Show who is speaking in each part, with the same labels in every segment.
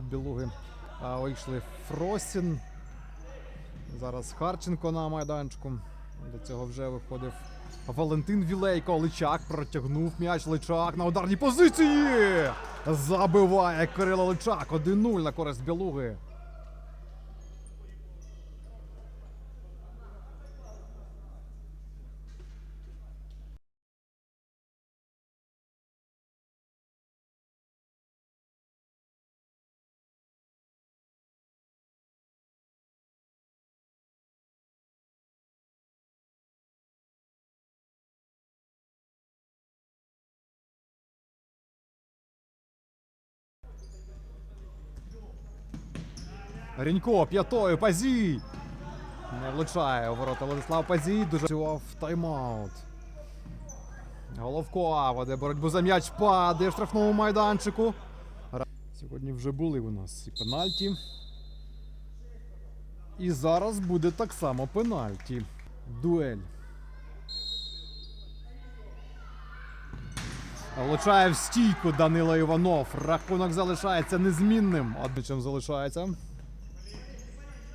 Speaker 1: у Білуги вийшли Фросін. Зараз Харченко на майданчику. До цього вже виходив Валентин Вілейко. Личак протягнув м'яч. Личак на ударній позиції. Забиває Кирило Личак. 1-0 на користь Білуги. Рінько п'ятою Пазій. Не влучає у ворота Владислав Пазій. Дуже працював тайм-аут. Головко веде боротьбу за м'яч падає в штрафному майданчику. Сьогодні вже були у нас і пенальті. І зараз буде так само пенальті. Дуель. Влучає в стійку Данило Іванов. Рахунок залишається незмінним. Одничем залишається.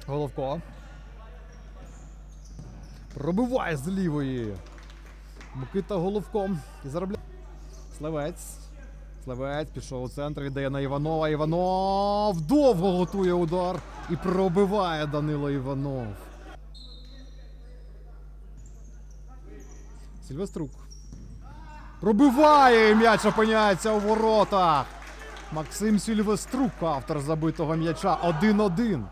Speaker 1: Головко. Пробиває з лівої. Микита Головком. І заробляє. Сливець. Сливець пішов у центр, віддає на Іванова. Іванов довго готує удар і пробиває Данило Іванов. Сільвеструк. Пробиває і м'яч опиняється у воротах. Максим Сільвеструк, автор забитого м'яча 1-1.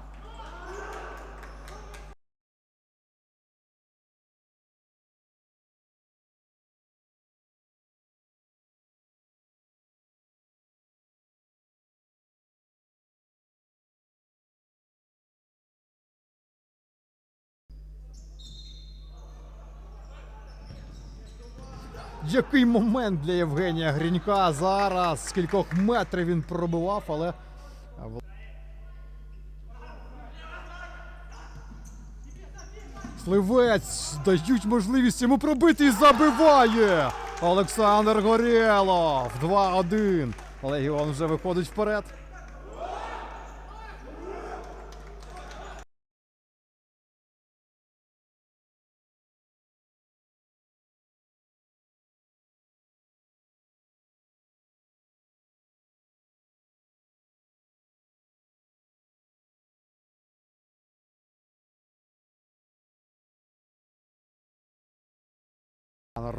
Speaker 1: Який момент для Євгенія Грінька зараз. З кількох метрів він пробивав, але. Сливець дають можливість йому пробити і забиває. Олександр Горєлов. 2-1. Легіон вже виходить вперед.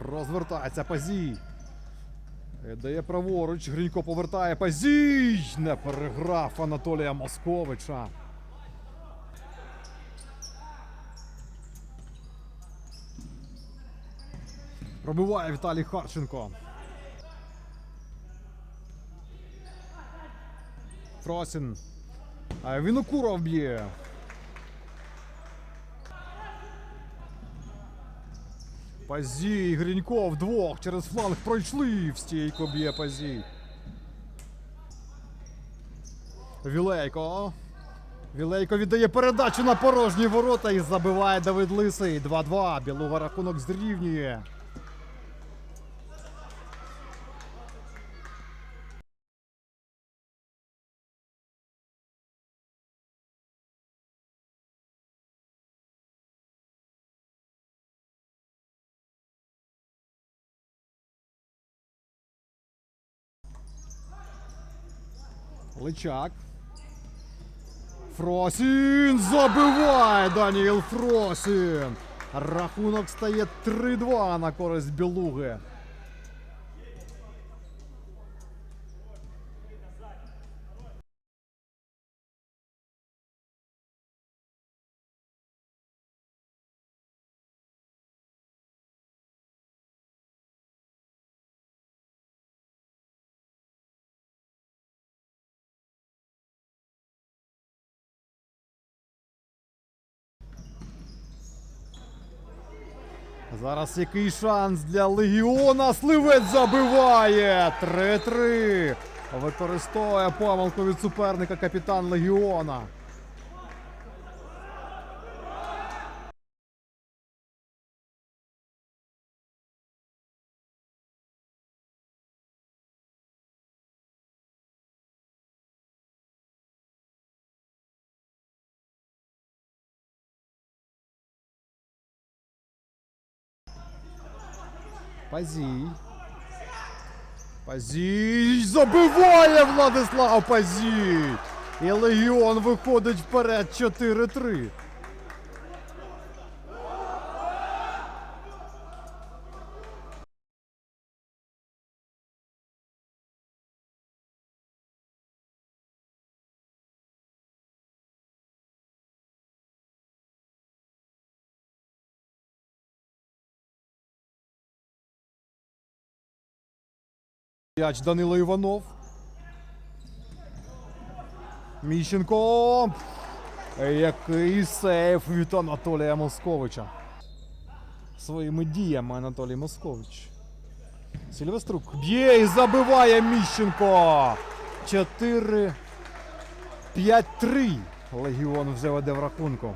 Speaker 1: Розвертається Пазій. Дає праворуч. Гринько повертає Пазій. Не переграв Анатолія Московича. Пробиває Віталій Харченко. Фросін. А Вінокуров б'є. Пазій, Гринько вдвох через фланг пройшли. В стійку б'є Пазій. Вілейко. Вілейко віддає передачу на порожні ворота і забиває Давид Лисий. 2-2. Білуга рахунок зрівнює. Личак. Фросін забиває Даніел Фросін. Рахунок стає 3-2 на користь Білуги. Зараз який шанс для Легіона. Сливець забиває. 3-3. Використовує помилку від суперника капітан Легіона. Пазій. Пазій забиває Владислав Пазій. І Легіон виходить вперед 4-3. М'яч Данило Іванов. Міщенко. Який сейф від Анатолія Московича. Своїми діями Анатолій Москович. Сільвеструк б'є і забиває Міщенко. 4 5-3. Легіон вже веде в рахунку.